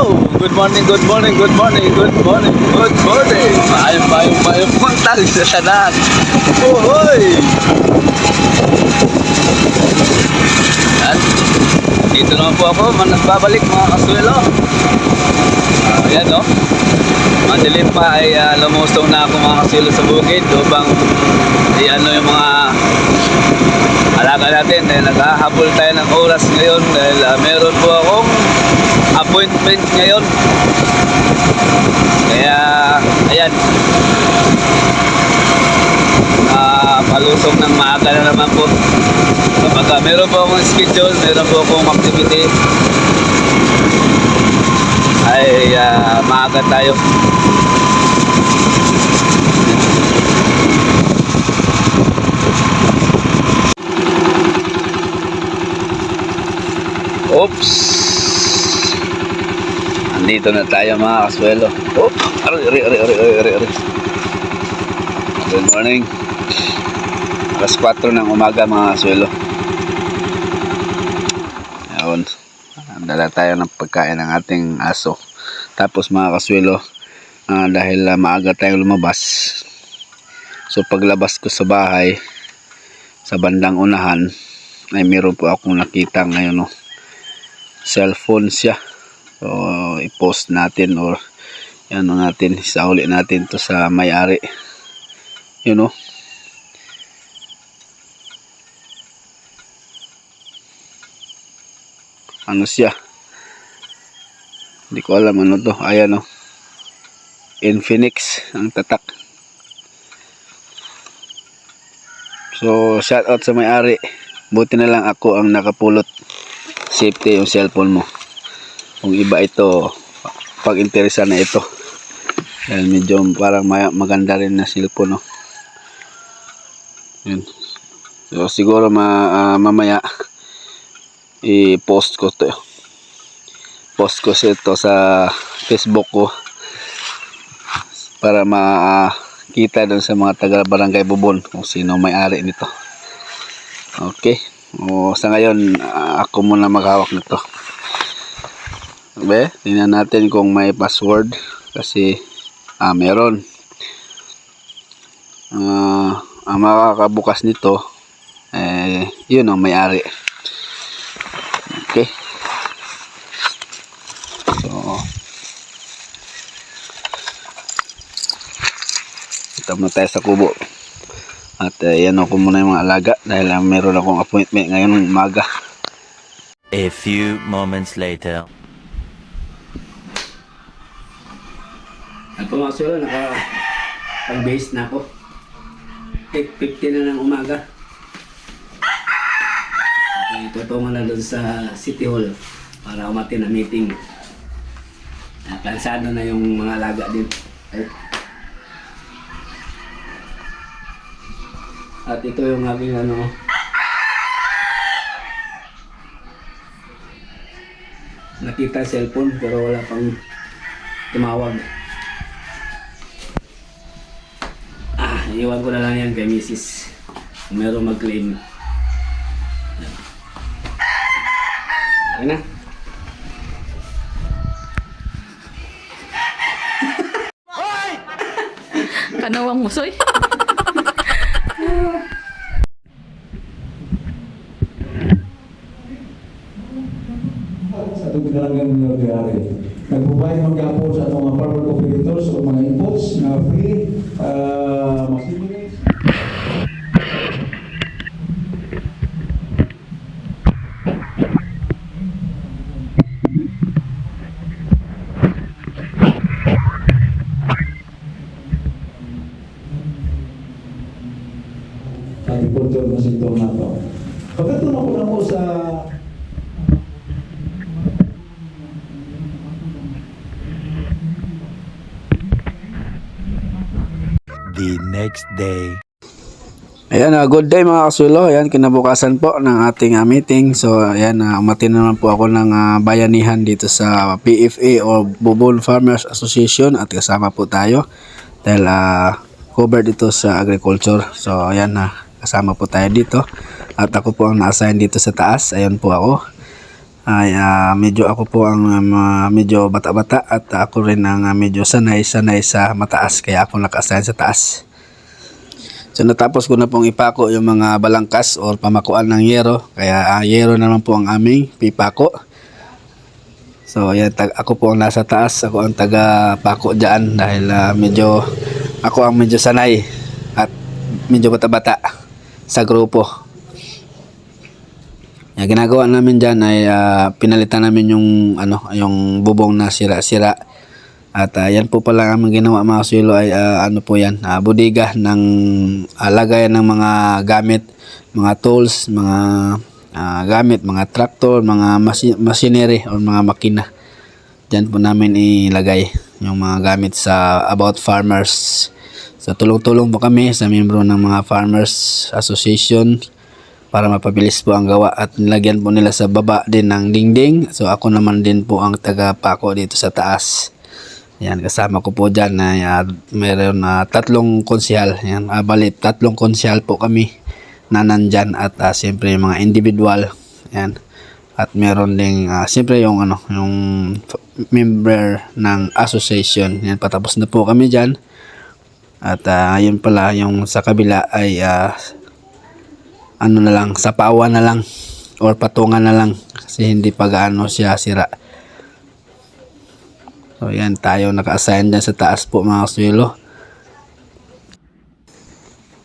Good morning, good morning, good morning, good morning, good morning! Maayong, maayong, maayong puntag sa tanan! Uhoy! Yan. Dito naman po ako, man mga kasuelo. Ah, Ayan no. Madilim pa ay uh, lumusong na ako mga kasuelo sa bukid upang i-ano yung mga alaga natin. Dahil naghahabol tayo ng oras ngayon dahil ah, meron po akong appointment ngayon. Kaya ayan. Ah palusong ng maaga na naman po. Kapag ah, meron po akong schedule meron po akong activity ay ah, maaga tayo Oops! Andito na tayo mga kaswelo. Oop! Aray, aray, aray, aray, aray, aray, aray. Good morning. Alas 4 ng umaga mga kaswelo. Ayun. Dala tayo ng pagkain ng ating aso. Tapos mga kaswelo, ah, dahil ah, maaga tayong lumabas, so paglabas ko sa bahay, sa bandang unahan, ay meron po akong nakita ngayon no cellphone siya. So i-post natin or ano natin isauli natin to sa may-ari. You know ano siya? Hindi ko alam ano to. Ayan o Infinix ang tatak. So shout out sa may-ari. Buti na lang ako ang nakapulot. Safety yung cellphone mo. Kung iba ito pag interesa na ito. Dahil medyo parang maganda rin na cellphone no yun. So siguro ma, ah, mamaya i-post ko to post ko ito sa facebook ko para makita doon sa mga taga barangay Bubon kung sino may-ari nito okay o, sa ngayon, ako muna maghawak nito. Be, tingnan natin kung may password kasi ah, meron. Ah, ang makakabukas nito eh yun ang may-ari. Okay. So Ito muna tayo sa kubo. At uh, yan ako muna yung mga alaga dahil uh, meron akong appointment ngayon ng umaga. A few moments later. Ako mga solo, naka pag-base na ako. Take 50 na ng umaga. Tutungo na doon sa City Hall para umati na meeting. Plansado na yung mga alaga din. At ito yung aking ano, nakita cellphone pero wala pang tumawag. Ah, iwan ko na lang yan kay Mrs. Kung meron mag-claim. Ayun na. Kanawang musoy. sa itong pinaranggang mga biyari. Nagpupay mag-apo sa mga farmer operators o mga inputs na free, uh, masimilate. sa agriculture na sektor na ito. Pagkatulong ko na po sa The next day. Ayan, uh, good day mga kasulo. Ayan, kinabukasan po ng ating uh, meeting. So, ayan, uh, umatin naman po ako ng uh, bayanihan dito sa PFA o Bubon Farmers Association at kasama po tayo dahil uh, covered ito sa agriculture. So, ayan, uh, kasama po tayo dito. At ako po ang na-assign dito sa taas. Ayan po ako. Ay ah, medyo ako po ang um, ah, medyo bata-bata at ako rin ang ah, medyo sanay-sanay sa mataas kaya ako naka-assign sa taas. So natapos ko na pong ipako yung mga balangkas or pamakuan ng yero. Kaya ah, yero naman po ang aming pipako. So yan, tag ako po ang nasa taas. Ako ang taga pako dyan dahil ah, medyo ako ang medyo sanay at medyo bata-bata sa grupo. Yung ginagawa namin dyan ay ah, pinalitan namin yung ano yung bubong na sira-sira. At ah, yan po pala ang ginawa mga sulo ay ah, ano po yan, ah, bodega ng ah, lagayan ng mga gamit, mga tools, mga ah, gamit, mga tractor, mga machinery o mga makina. Diyan po namin ilagay yung mga gamit sa About Farmers. So tulong-tulong po kami sa membro ng mga Farmers Association para mapabilis po ang gawa at nilagyan po nila sa baba din ng dingding. So ako naman din po ang taga-pako dito sa taas. Yan, kasama ko po dyan na uh, mayroon na tatlong konsyal. Yan, ah, bali, tatlong konsyal po kami na nandyan at uh, siyempre mga individual. Yan. At meron ding ah, siyempre yung ano, yung member ng association. Yan, patapos na po kami dyan. At ah, yun pala, yung sa kabila ay ah, ano na lang, sapawan na lang or patungan na lang kasi hindi pa gaano siya sira. So yan tayo naka-assign dyan sa taas po mga kaswelo.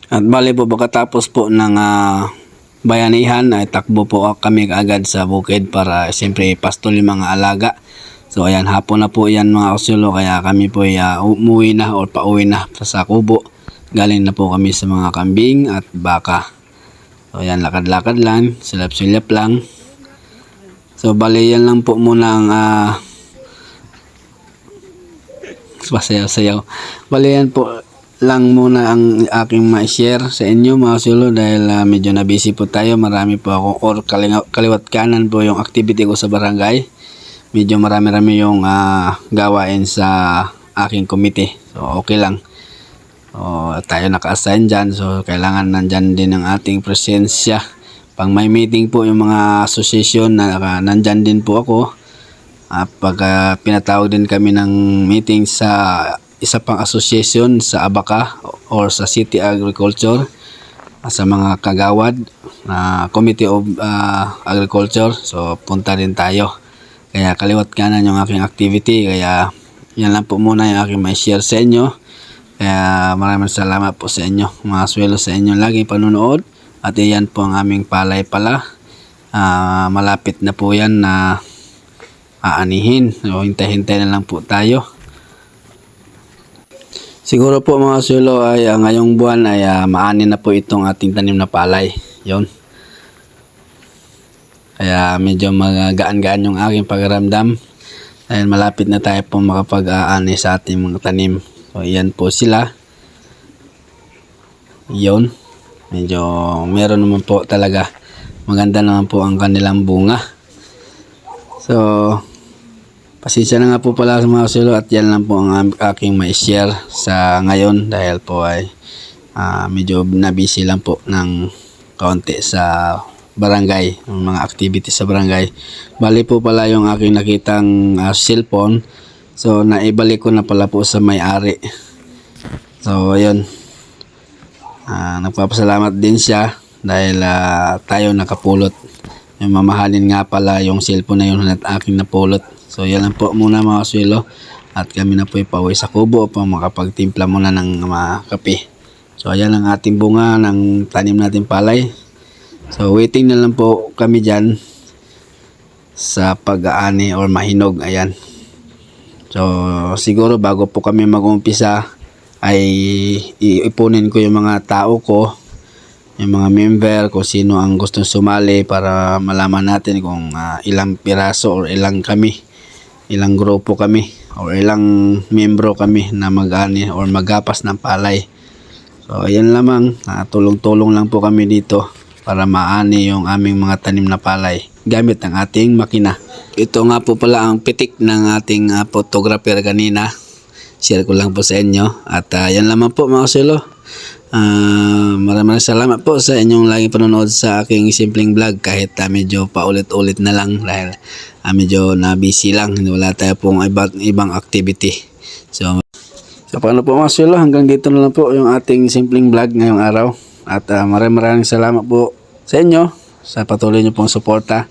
At bali po pagkatapos po ng ah, bayanihan ay takbo po kami agad sa bukid para siyempre pastol yung mga alaga. So ayan hapon na po yan mga kaswelo kaya kami po ay ah, umuwi na or pauwi na sa kubo. Galing na po kami sa mga kambing at baka. So yan, lakad-lakad lang, silap-silap lang. So bali yan lang po muna ang ah, pasayaw-sayaw. Bali yan po lang muna ang aking ma-share sa inyo mga sulo dahil ah, medyo na busy po tayo. Marami po ako or kaliwat kanan po yung activity ko sa barangay. Medyo marami-rami yung ah, gawain sa aking komite. So okay lang. O, tayo naka-assign dyan. So, kailangan nandyan din ang ating presensya. Pang may meeting po yung mga association na nandyan din po ako. At pag ah, pinatawag din kami ng meeting sa isa pang association sa Abaca or sa City Agriculture ah, sa mga kagawad na Committee of ah, Agriculture. So, punta din tayo. Kaya kaliwat kanan yung aking activity. Kaya yan lang po muna yung aking may share sa inyo. Kaya maraming salamat po sa inyo. Mga swelo sa inyo lagi panunood. At iyan po ang aming palay pala. Ah, malapit na po yan na aanihin. So, hintay-hintay na lang po tayo. Siguro po mga swelo ay ah, ngayong buwan ay ah, maanin na po itong ating tanim na palay. Yon. Kaya medyo magaan-gaan yung aking pagramdam. Dahil malapit na tayo po makapag-aani sa ating mga tanim. So, yan po sila. Yun. Medyo meron naman po talaga. Maganda naman po ang kanilang bunga. So, pasensya na nga po pala sa mga silo at yan lang po ang aking may share sa ngayon dahil po ay ah, medyo na-busy lang po ng kaunti sa barangay, ang mga activities sa barangay. Bali po pala yung aking nakitang ah, cellphone So, naibalik ko na pala po sa may-ari. So, ayun. Ah, nagpapasalamat din siya dahil ah, tayo nakapulot. Yung mamahalin nga pala yung cellphone na yun at aking napulot. So, yan lang po muna mga swelo. At kami na po ipauwi sa kubo upang makapagtimpla muna ng mga kape. So, ayan ang ating bunga ng tanim natin palay. So, waiting na lang po kami dyan sa pag-aani or mahinog. Ayan. So, siguro bago po kami mag-umpisa ay iipunin ko yung mga tao ko, yung mga member, kung sino ang gustong sumali para malaman natin kung ah, ilang piraso or ilang kami, ilang grupo kami, or ilang membro kami na mag-ani or magapas ng palay. So, ayan lamang, ah, tulong-tulong lang po kami dito para maani yung aming mga tanim na palay gamit ang ating makina. Ito nga po pala ang pitik ng ating ah, photographer kanina. Share ko lang po sa inyo. At ah, yan lamang po mga silo. Ah, maraming salamat po sa inyong laging panonood sa aking simpleng vlog kahit ah, medyo paulit-ulit na lang dahil ah, medyo na busy lang wala tayo pong ibang, ibang activity so so paano po mga swelo hanggang dito na lang po yung ating simpleng vlog ngayong araw at ah, maraming maraming salamat po sa inyo sa patuloy nyo pong suporta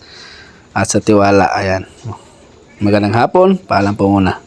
at sa tiwala. Ayan. Magandang hapon. Paalam po muna